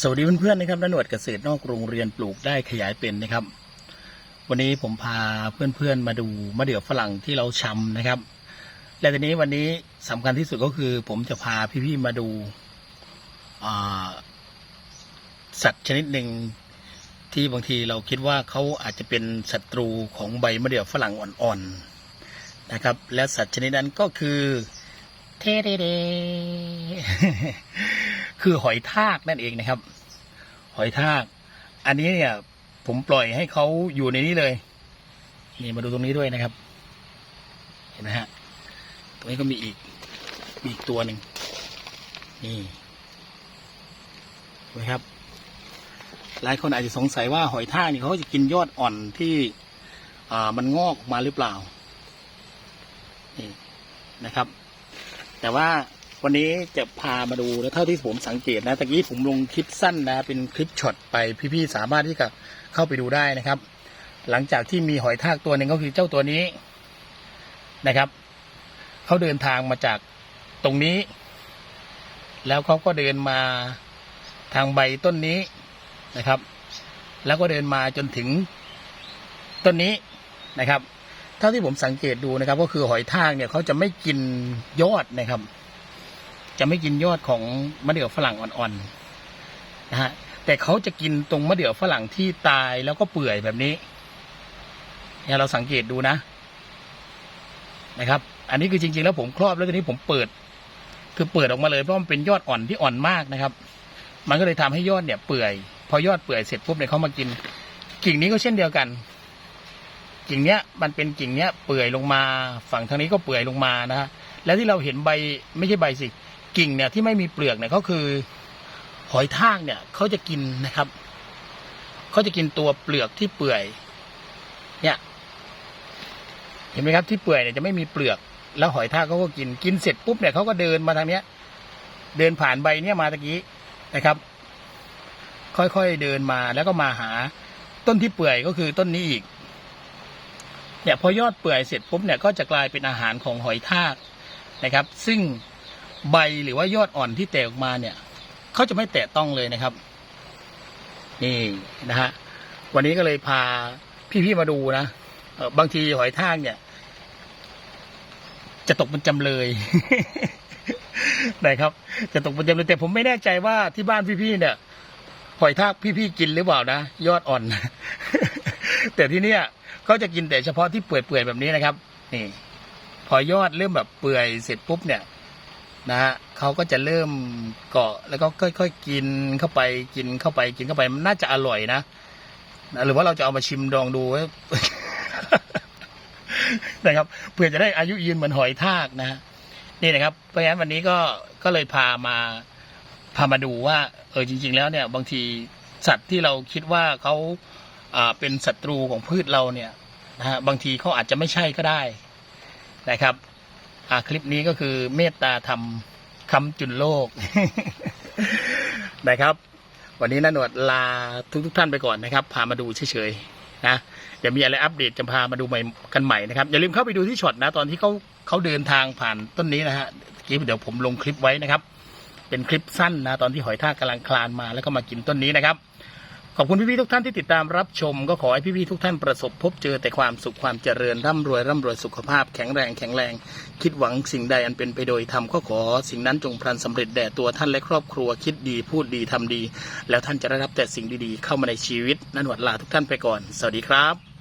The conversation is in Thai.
สวัสดีเพื่อนๆนะครับนหนวดเกษตรนอกโรงเรียนปลูกได้ขยายเป็นนะครับ วันนี้ผมพาเพื่อนๆมาดูมะเดื่อฝรั่งที่เราชำนะครับ และทีนี้วันนี้สำคัญที่สุดก็คือ ผมจะพาพี่ๆมาดูาสัตว์ชนิดหนึ่งที่บางทีเราคิดว่าเขาอาจจะเป็นศัตรูของใบมะเดื่อฝรั่งอ่อนๆนะครับ และสัตว์ชนิดนั้นก็คือเทเดเด คือหอยทากนั่นเองนะครับ หอยทาก อันนี้เนี่ย ผมปล่อยให้เขาอยู่ในนี้เลย นี่มาดูตรงนี้ด้วยนะครับ เห็นไหมฮะ ตรงนี้ก็มีอีกมีอีกตัวหนึ่งนี่เห็นไหมครับ หลายคนอาจจะสงสัยว่าหอยทากนี่เขาจะกินยอดอ่อนที่อ่ามันงอกมาหรือเปล่า นี่นะครับ แต่ว่า วันนี้จะพามาดูแล้วเท่าที่ผมสังเกตนะตะกี้ผมลงคลิปสั้นนะ เป็นคลิปช็อตไปพี่ๆสามารถที่จะเข้าไปดูได้นะครับ หลังจากที่มีหอยทากตัวหนึ่งก็คือเจ้าตัวนี้นะครับเขาเดินทางมาจากตรงนี้ แล้วเขาก็เดินมาทางใบต้นนี้นะครับ แล้วก็เดินมาจนถึงต้นนี้นะครับ เท่าที่ผมสังเกตดูนะครับ ก็คือหอยทากเนี่ยเขาจะไม่กินยอดนะครับ จะไม่กินยอดของมะเดื่อฝรั่งอ่อนๆนะฮะแต่เขาจะกินตรงมะเดื่อฝรั่งที่ตายแล้วก็เปื่อยแบบนี้เนี่ยเราสังเกตดูนะ นะครับ อันนี้คือจริง ๆ แล้วผมครอบแล้วทีนี้ผมเปิด คือเปิดออกมาเลยเพราะมันเป็นยอดอ่อนที่อ่อนมากนะครับ มันก็เลยทำให้ยอดเนี่ยเปื่อย พอยอดเปื่อยเสร็จปุ๊บเนี่ยเขามากิน กิ่งนี้ก็เช่นเดียวกัน กิ่งเนี้ยมันเป็นกิ่งเนี้ยเปื่อยลงมา ฝั่งทางนี้ก็เปื่อยลงมานะฮะแล้วที่เราเห็นใบไม่ใช่ใบสิ กิ่งเนี่ยที่ไม่มีเปลือกเนี่ยก็คือ หอยทากเนี่ยเขาจะกินนะครับเขาจะกินตัวเปลือกที่เปื่อย เนี่ย เห็นไหมครับที่เปื่อยเนี่ยจะไม่มีเปลือก แล้วหอยทากเขาก็กินกินเสร็จปุ๊บเนี่ยเขาก็เดินมาทางเนี้ย เดินผ่านใบเนี่ยมาตะกี้นะครับ ค่อยๆเดินมาแล้วก็มาหาต้นที่เปื่อยก็คือต้นนี้อีก เนี่ยพอยอดเปื่อยเสร็จปุ๊บเนี่ยก็จะกลายเป็นอาหารของหอยทากนะครับ ซึ่ง ใบหรือว่ายอดอ่อนที่แตกออกมาเนี่ยเขาจะไม่แตะต้องเลยนะครับ นี่นะฮะวันนี้ก็เลยพาพี่ๆมาดูนะบางทีหอยทากเนี่ย จะตกเป็นจำเลยนะครับ จะตกเป็นจำเลยแต่ผมไม่แน่ใจว่าที่บ้านพี่ๆเนี่ยหอยทากพี่ๆกินหรือเปล่านะยอดอ่อน แต่ที่เนี่ยเขาจะกินแต่เฉพาะที่เปื่อยๆแบบนี้นะครับ นี่ พอยอดเริ่มแบบเปื่อยเสร็จปุ๊บเนี่ย นะฮะเขาก็จะเริ่มเกาะแล้วก็ค่อยๆกินเข้าไปกินเข้าไปกินเข้าไปมันน่าจะอร่อยนะนะหรือว่าเราจะเอามาชิมดองดูนะครับเพื่อจะได้อายุยืนเหมือนหอยทากนะฮะนี่นะครับเพราะฉะนั้นวันนี้ก็ก็เลยพามาพามาดูว่า เออจริง ๆ แล้วเนี่ย บางทีสัตว์ที่เราคิดว่าเขาอ่าเป็นศัตรูของพืชเราเนี่ยนะฮะบางทีเขาอาจจะไม่ใช่ก็ได้นะครับ อ่าคลิปนี้ก็คือเมตตาธรรมคำจุนโลก นะครับ วันนี้นาหนวดลาทุกทุกท่านไปก่อนนะครับ พามาดูเฉยๆนะเดี๋ยวมีอะไรอัปเดตจะพามาดูใหม่กันใหม่นะครับ อย่าลืมเข้าไปดูที่ช็อตนะ ตอนที่เขาเขาเดินทางผ่านต้นนี้นะฮะกี้เดี๋ยวผมลงคลิปไว้นะครับ เป็นคลิปสั้นนะ ตอนที่หอยทากกำลังคลานมาแล้วก็มากินต้นนี้นะครับ ขอบคุณพี่ๆทุกท่านที่ติดตามรับชม ก็ขอให้พี่ๆทุกท่านประสบพบเจอแต่ความสุขความเจริญร่ำรวยร่ำรวยสุขภาพแข็งแรงแข็งแรง คิดหวังสิ่งใดอันเป็นไปโดยธรรมก็ขอสิ่งนั้นจงพลันสำเร็จแด่ตัวท่านและครอบครัวคิดดีพูดดีทำดี แล้วท่านจะได้รับแต่สิ่งดีๆ เข้ามาในชีวิตนันหวัดลาทุกท่านไปก่อน สวัสดีครับ